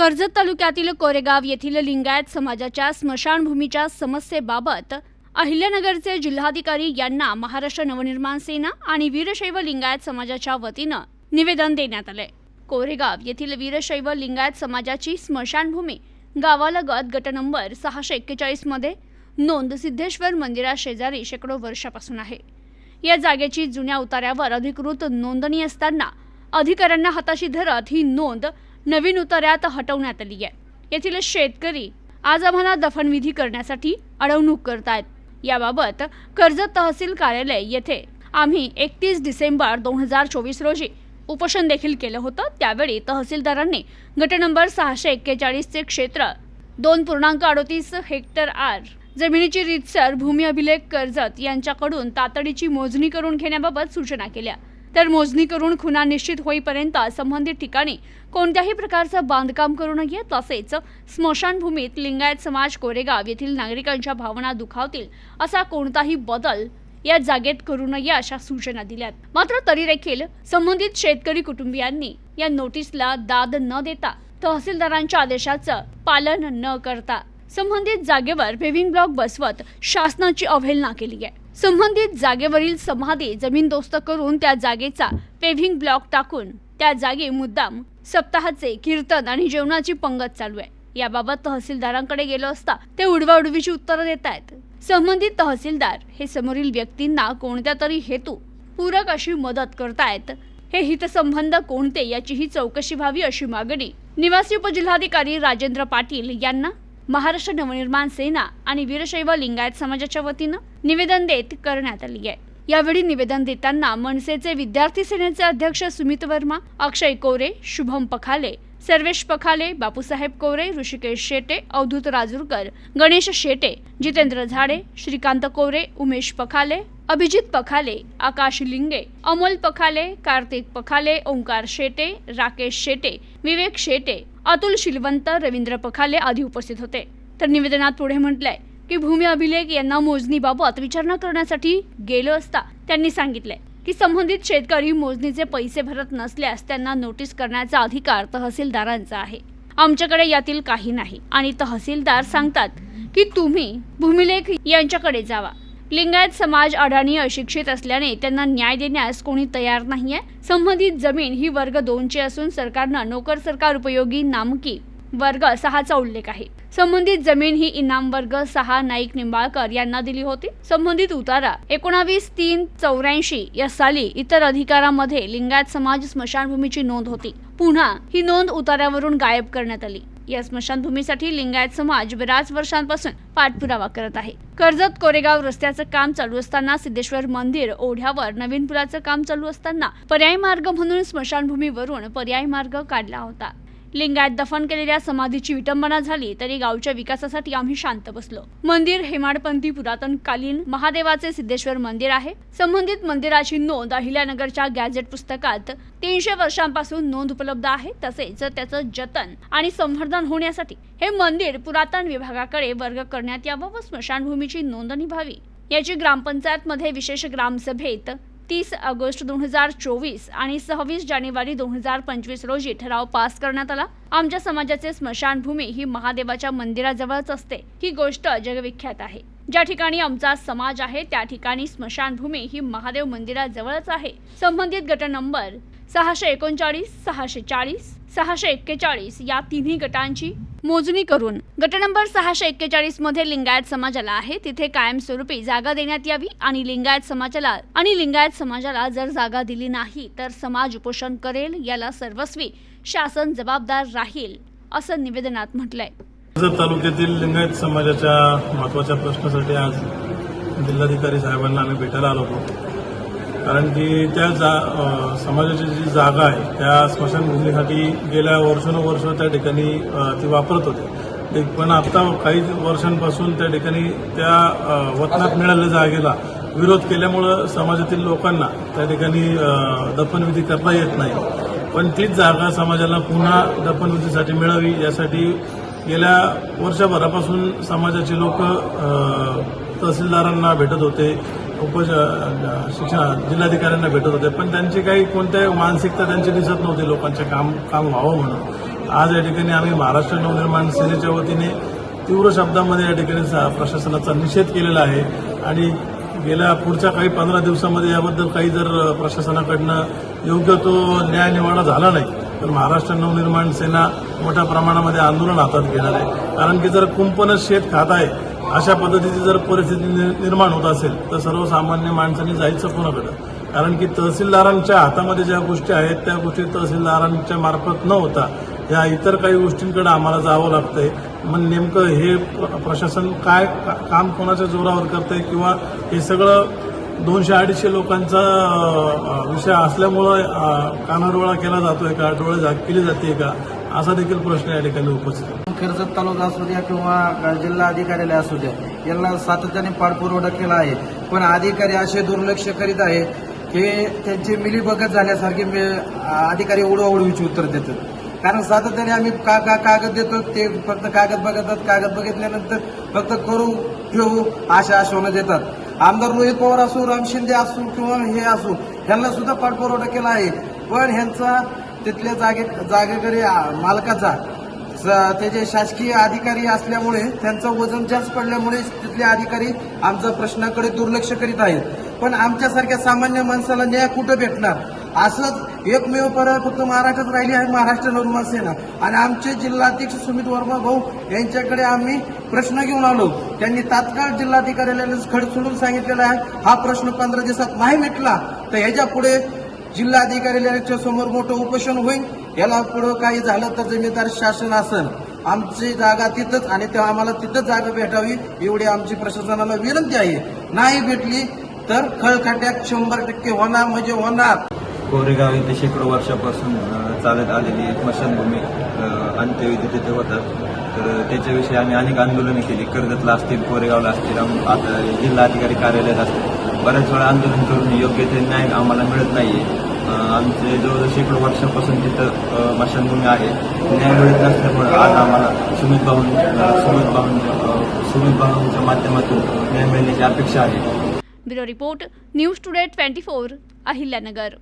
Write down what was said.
कर्जत तालुक्यातील कोरेगाव येथील लिंगायत समाजाच्या स्मशानभूमीच्या समस्येबाबत अहिल्यानगरचे जिल्हाधिकारी यांना महाराष्ट्र नवनिर्माण सेना आणि वीरशैव लिंगायत समाजाच्या वतीनं निवेदन देण्यात आले कोरेगाव येथील वीरशैव लिंगायत समाजाची स्मशानभूमी गावालगत गट नंबर सहाशे एक्केचाळीसमध्ये नोंद सिद्धेश्वर मंदिरा शेजारी शेकडो वर्षापासून आहे. या जागेची जुन्या उतार्यावर अधिकृत नोंदणी असताना अधिकाऱ्यांना हाताशी धरत ही नोंद नवीन उतार्यात हटवण्यात आली आहे. येथील शेतकरी आज आम्हाला दफनविधी करण्यासाठी अडवणूक करतायत. याबाबत कर्जत तहसील कार्यालय येथे आम्ही एकतीस डिसेंबर दोन हजार चोवीस रोजी उपोषण देखील केलं होतं. त्यावेळी तहसीलदारांनी गट नंबर सहाशे एक्केचाळीसचे क्षेत्र दोन पूर्णांक अडोतीस हेक्टर आर जमिनीची रीतसर भूमी अभिलेख कर्जत यांच्याकडून तातडीची मोजणी करून घेण्याबाबत सूचना केल्या. तर मोजणी करून खुना निश्चित होईपर्यंत संबंधित ठिकाणी कोणत्याही प्रकारचं बांधकाम करू नये. तसेच स्मशानभूमीत लिंगायत समाज कोरेगाव येथील नागरिकांच्या भावना दुखावतील असा कोणताही बदल या जागेत करू नये अशा सूचना दिल्यात. मात्र तरी देखील संबंधित शेतकरी कुटुंबियांनी या नोटीसला दाद न देता तहसीलदारांच्या आदेशाचं पालन न करता संबंधित जागेवर पेव्हिंग ब्लॉक बसवत शासनाची अवहेलना केली आहे. संबंधित जागेवरील समाधी जमीनदोस्त करून त्या जागेचा पेव्हिंग ब्लॉक टाकून त्या जागी मुद्दाम सप्ताहाचे कीर्तन आणि जेवणाची पंगत चालू आहे. याबाबत तहसीलदारांकडे गेलो असता ते उडवाउडवीची उत्तरं देत आहेत. संबंधित तहसीलदार हे समोरील व्यक्तींना कोणत्या तरी हेतू पूरक अशी मदत करतायत हे हितसंबंध कोणते याचीही चौकशी व्हावी अशी मागणी निवासी उपजिल्हाधिकारी राजेंद्र पाटील यांना महाराष्ट्र नवनिर्माण सेना आणि वीरशैव लिंगायत समाजाच्या वतीनं निवेदन देत करण्यात आली आहे. यावेळी निवेदन देताना मनसेचे विद्यार्थी सेनेचे अध्यक्ष सुमित वर्मा अक्षय कोरे शुभम पखाले सर्वेश पखाले बापूसाहेब कोरे ऋषिकेश शेटे अवधूत राजूरकर गणेश शेटे जितेंद्र झाडे श्रीकांत कोरे उमेश पखाले अभिजित पखाले आकाश लिंगे अमोल पखाले कार्तिक पखाले ओंकार शेटे राकेश शेटे विवेक शेटे अतुल शिलवंत रवींद्र पखाले आदी उपस्थित होते. तर निवेदनात पुढे म्हटलंय की भूमी अभिलेख यांना मोजणीबाबत विचारणा करण्यासाठी गेलो असता त्यांनी सांगितले की संबंधित शेतकरी मोजणीचे पैसे भरत नसल्यास त्यांना नोटीस करण्याचा अधिकार तहसीलदारांचा आहे. आमच्याकडे यातील काही नाही आणि तहसीलदार सांगतात की तुम्ही भूमिलेख यांच्याकडे जावा. लिंगायत समाज अडाणी अशिक्षित असल्याने त्यांना न्याय देण्यास कोणी तयार नाहीये. संबंधित जमीन ही वर्ग दोनची असून सरकारनं नोकर सरकार उपयोगी नामकी वर्ग सहाचा उल्लेख आहे. संबंधित जमीन ही इनाम वर्ग सहा नाईक निंबाळकर यांना दिली होती. संबंधित उतारा एकोणावीस तीन चौऱ्याऐंशी या साली इतर अधिकारामध्ये लिंगायत समाज स्मशानभूमीची नोंद होती. पुन्हा ही नोंद उतार्यावरून गायब करण्यात आली. या स्मशानभूमीसाठी लिंगायत समाज बऱ्याच वर्षांपासून पाठपुरावा करत आहे. कर्जत कोरेगाव रस्त्याचं काम चालू असताना सिद्धेश्वर मंदिर ओढ्यावर नवीन पुलाचं काम चालू असताना पर्यायी मार्ग म्हणून स्मशानभूमीवरून पर्यायी मार्ग काढला होता. लिंगायत दफन केलेल्या समाधीची विटंबना झाली तरी गावच्या विकासासाठी आम्ही शांत बसलो. मंदिर हेमाडपंथी पुरातन कालीन महादेवाचे सिद्धेश्वर मंदिर आहे. संबंधित मंदिराची नोंद अहिल्यानगरच्या गॅझेट पुस्तकात तीनशे वर्षांपासून नोंद उपलब्ध आहे तसेच त्याचं जतन आणि संवर्धन होण्यासाठी हे मंदिर पुरातन विभागाकडे वर्ग करण्यात यावं व स्मशानभूमीची नोंदणी व्हावी याची ग्रामपंचायतमध्ये विशेष ग्रामसभेत तीस ऑगस्ट दोन हजार चोवीस आणि सव्वीस जानेवारी दोन हजार पंचवीस रोजी ठराव पास करण्यात आला. आमच्या समाजाचे स्मशानभूमी ही महादेवाच्या मंदिराजवळच असते. ही गोष्ट जगविख्यात आहे. ज्या ठिकाणी आमचा समाज आहे त्या ठिकाणी स्मशानभूमी ही महादेव मंदिराजवळच आहे. संबंधित गट नंबर सहाशे एकोणचाळीस सहाशे चाळीस सहाशे एक्केचाळीस या तिन्ही गटांची मोजणी करून गट नंबर सहाशे एक्केचाळीसमध्ये लिंगायत समाजाला आहे. तिथे कायमस्वरूपी जागा देण्यात यावी आणि लिंगायत समाजाला आणि लिंगायत समाजाला जर जागा दिली नाही तर समाज उपोषण करेल याला सर्वस्वी शासन जबाबदार राहील असं निवेदनात म्हटलंय. कर्जत तालुक्यातील लिंगायत समाजाच्या महत्त्वाच्या प्रश्नासाठी आज जिल्हाधिकारी साहेबांना आम्ही भेटायला आलो होतो. कारण की त्या जा समाजाची जी जागा आहे त्या स्मशानभूमीसाठी गेल्या वर्षानुवर्ष त्या ठिकाणी ती वापरत होते. पण आता काही वर्षांपासून त्या ठिकाणी त्या वतनात मिळालेल्या जागेला विरोध केल्यामुळं समाजातील लोकांना त्या ठिकाणी दफनविधी करता येत नाही. पण तीच जागा समाजाला पुन्हा दफनविधीसाठी मिळावी यासाठी गेल्या वर्षभरापासून समाजाचे लोक तहसीलदारांना भेटत होते. उप शिक्षण जिल्हाधिकाऱ्यांना भेटत होते. पण त्यांची काही कोणत्याही मानसिकता त्यांची दिसत नव्हती लोकांचे काम काम व्हावं म्हणून. आज या ठिकाणी आम्ही महाराष्ट्र नवनिर्माण सेनेच्या वतीने तीव्र शब्दामध्ये या ठिकाणी प्रशासनाचा निषेध केलेला आहे. आणि गेल्या पुढच्या काही पंधरा दिवसामध्ये याबद्दल काही जर प्रशासनाकडनं योग्य तो न्याय निवाडा झाला नाही तर महाराष्ट्र नवनिर्माण सेना मोठ्या प्रमाणामध्ये आंदोलन हातात घेणार आहे. कारण की जर कुंपणच शेत खात आहे अशा पद्धतीची जर परिस्थिती नि- निर्माण होत असेल तर सर्वसामान्य माणसांनी जायचं कोणाकडं? कारण की तहसीलदारांच्या हातामध्ये ज्या गोष्टी आहेत त्या गोष्टी तहसीलदारांच्या मार्फत न होता या इतर काही गोष्टींकडे आम्हाला जावं लागतंय. मग नेमकं हे प्रशासन काय काम कोणाच्या जोरावर करतंय किंवा हे सगळं दोनशे अडीचशे लोकांचा विषय असल्यामुळं अं, कानाडोळा केला जातोय का? डोळे झाक केली जाते का? असा देखील प्रश्न या ठिकाणी उपस्थित आहे. कर्जत तालुका असू द्या किंवा जिल्हा अधिकाऱ्याला असू द्या यांना सातत्याने पाठपुरवठा केला आहे. पण अधिकारी असे दुर्लक्ष करीत आहे की त्यांची मिलीभगत झाल्यासारखे मी- अधिकारी उडवाउडवीची उत्तर देतात. कारण सातत्याने आम्ही का का कागद देतो ते फक्त कागद बघतात कागद बघितल्यानंतर फक्त करू ठेवू अशा आश्वासनं देतात. आमदार रोहित पवार असो राम शिंदे असो किंवा हे असो ह्यांना सुद्धा पाठपुरवठा केला आहे. पण ह्यांचा तिथल्या जागे जागेकडे मालकाचा. स- त्याचे शासकीय अधिकारी असल्यामुळे त्यांचं वजन जास्त पडल्यामुळे तिथले अधिकारी आमच्या प्रश्नाकडे दुर्लक्ष करीत आहेत. पण आमच्यासारख्या सामान्य माणसाला न्याय कुठं भेटणार? असंच एकमेव पर्याय फक्त महाराष्ट्रात राहिली आहे महाराष्ट्र निर्माण सेना. आणि आमचे जिल्हाध्यक्ष सुमित वर्मा भाऊ यांच्याकडे आम्ही प्रश्न घेऊन आलो. त्यांनी तात्काळ जिल्हाधिकाऱ्याला खड सोडून सांगितलेला आहे. हा प्रश्न पंधरा दिवसात नाही मिटला तर ह्याच्या पुढे जिल्हाधिकारी समोर मोठं उपोषण होईल याला पुढं काही झालं तर जिम्मेदार शासन असेल. आमची जागा तिथंच आणि तेव्हा आम्हाला तिथंच जागा भेटावी एवढी आमची प्रशासनाला विनंती आहे. नाही भेटली तर खळखट्यात शंभर टक्के होणार म्हणजे होणार. कोरेगाव येथे शेकडो वर्षापासून चालत आलेली स्मशानभूमी अंत्यविधी तिथे होतात. तर त्याच्याविषयी आम्ही अनेक आंदोलनं केली. कर्जतला असतील कोरेगावला असतील आता जिल्हाधिकारी कार्यालयात असतील. बऱ्याच वेळा आंदोलन करून योग्य ते न्याय आम्हाला मिळत नाही आमचे जवळजवळ शेकडो वर्षापासून तिथं भाषणभूमी आहे. न्याय मिळत नसल्यामुळे आज आम्हाला सुमित भाऊन सुमित भाऊन सुमित भाऊंच्या माध्यमातून न्याय मिळण्याची अपेक्षा आहे. Bureau report news today twenty four Ahilyanagar.